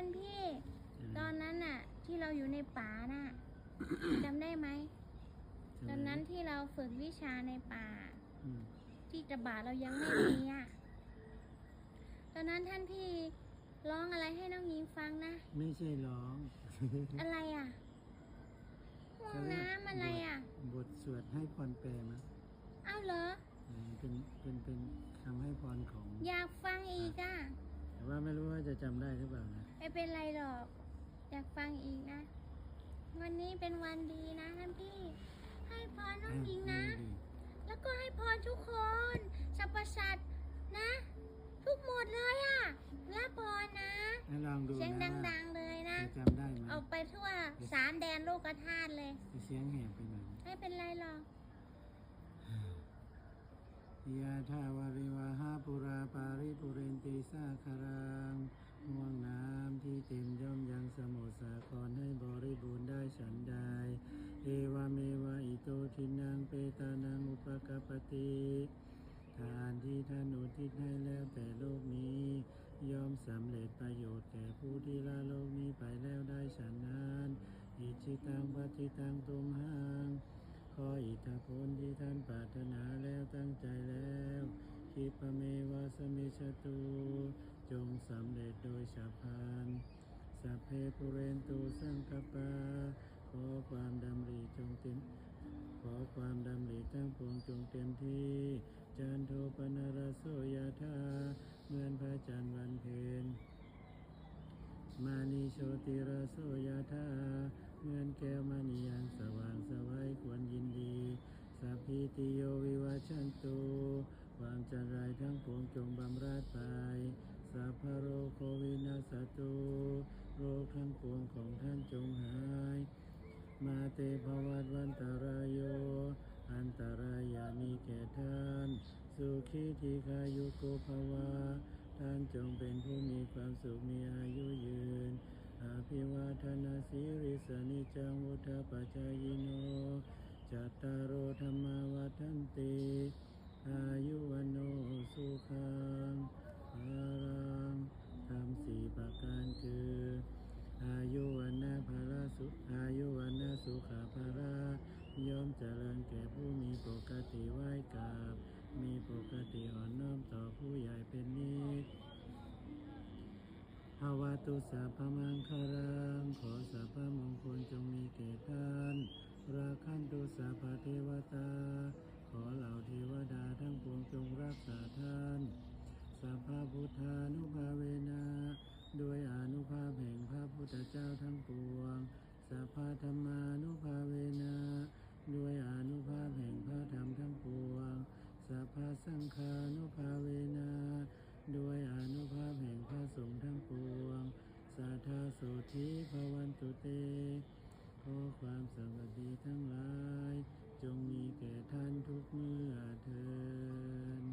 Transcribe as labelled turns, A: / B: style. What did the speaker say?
A: ท่านพี่
B: อืม
A: ตอนนั้นน่ะ ที่เราอยู่ในป่าน่ะจำได้ไหม
B: ใช่ไหม
A: ตอนนั้นที่เราฝึกวิชาในป่า
B: อืม
A: ที่ตะบาเรายังไม่มีอะตอนนั้นท่านพี่ร้องอะไรให้น้องหญิงฟังนะ
B: ไม่ใช่ร้อง
A: อะไรอะห้องน้ำอะไรอะ
B: บทสวดให้พรแปลมั้ย
A: เอ้าเหรอ
B: เออเป็นเป็นเป็นคำให้พรของ
A: อยากฟังอีกอะ
B: แต่ ว่าไม่รู้ว่าจะจำได้หรือเปล่านะ
A: ไม่เป็นไรหรอก อยากฟังอีกนะ วันนี้เป็นวันดีนะท่านพี่ ให้พรน้องหญิงนะ
B: เออดี
A: แล้วก็ให้พรทุกคนสรรพสัตว์นะ ทุกหมดเลยอะ่ะรับพรนะ
B: ให้ลองดู
A: เสียง
B: นะ
A: ดังๆเลยนะ
B: จะจำได้ไหม
A: ออกไปทั่วสามแดนโลกธาตุเลย
B: เสียงแหบไปหน่อย
A: ไม่เป็นไรหรอก
B: ยะทาวริวหาปุราปาริปุเรนติสาคารังห่วงน้ำที่เต็มย่อมยังสมุทรสาครให้บริบูรณ์ได้ฉันใด เอวาเมวะอิโตทินังเปตานังอุปกปติทานที่ท่านอุทิศให้แล้วแต่โลกนี้ ย่อมสำเร็จประโยชน์แก่ผู้ที่ละโลกนี้ไปแล้วได้ฉันนั้นอิจิตังปฏิตังตุมหัง ขออิทธผลที่ท่านปรารถนาแล้วตั้งใจแล้วคิปเมวาสมิชตุ จงสำเร็จโดยฉับพลันสัพเพปุเรนตูสังกปา ขอความดำริจงเต็ม ขอความดำริทั้งปวงจงเต็มที่จันโทปนารโสยธาเหมือนพระจันทร์วันเพ็ญมานิโชติรโสยธา เหมือนแก้วมณีอันสว่างสวัยควรยินดีสัพพิติโยวิวัชชันตุความจันไรายทั้งปวงจงบำราดไปสัพพะโรโควินาสตุโรคทั้งปวงของท่านจงหาย มาเตภวัตวันตรายโย อันตรายามีแก่ท่าน สุขีทีคายุโกภวะท่านจงเป็นผู้มีความสุขมีอายุยืน อาภิวาทนาสิริสนิจังวุฒปัจจายโนจัตตารโอธรรมวัฏันติอายุวันโนสุขังภารังทำสี่ประการคือ อายุวันนาภาราสุอายุวันนาสุขาภาราย่อมเจริญแก่ผู้มีปกติไหวกราบมีปกติอ่อนน้อมต่อผู้ใหญ่เป็นนิ ตุสัพพมังคารังขอสัพพมงคลจงมีแก่ท่านราคันตุสัพพเทวตา ขอเหล่าเทวดาทั้งปวงจงรักษาท่านสัพพพุทธานุภาเวนะด้วยอนุภาพแห่งพระพุทธเจ้าทั้งปวงสัพพธรรมานุภาเว ความสวัสดีทั้งหลาย จงมีแก่ท่านทุกเมื่อเทิน